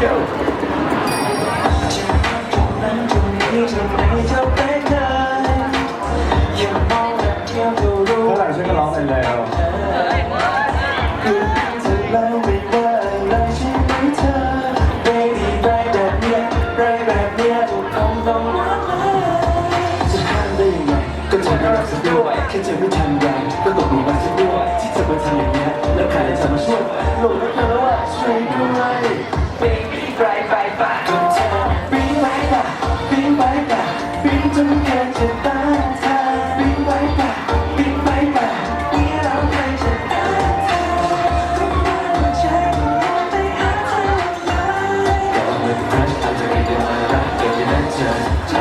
girl 个。老奶奶哦 จนแทบจะตายเธอวิ่งไปป่ะวิ่งไปป่ะนี่เราใครจะต้านเธอรู้ไหมว่าฉันยังไปหาเธอเลย Don't look เธอาจจะไม่ได้มารัเกิดที่นั่นเ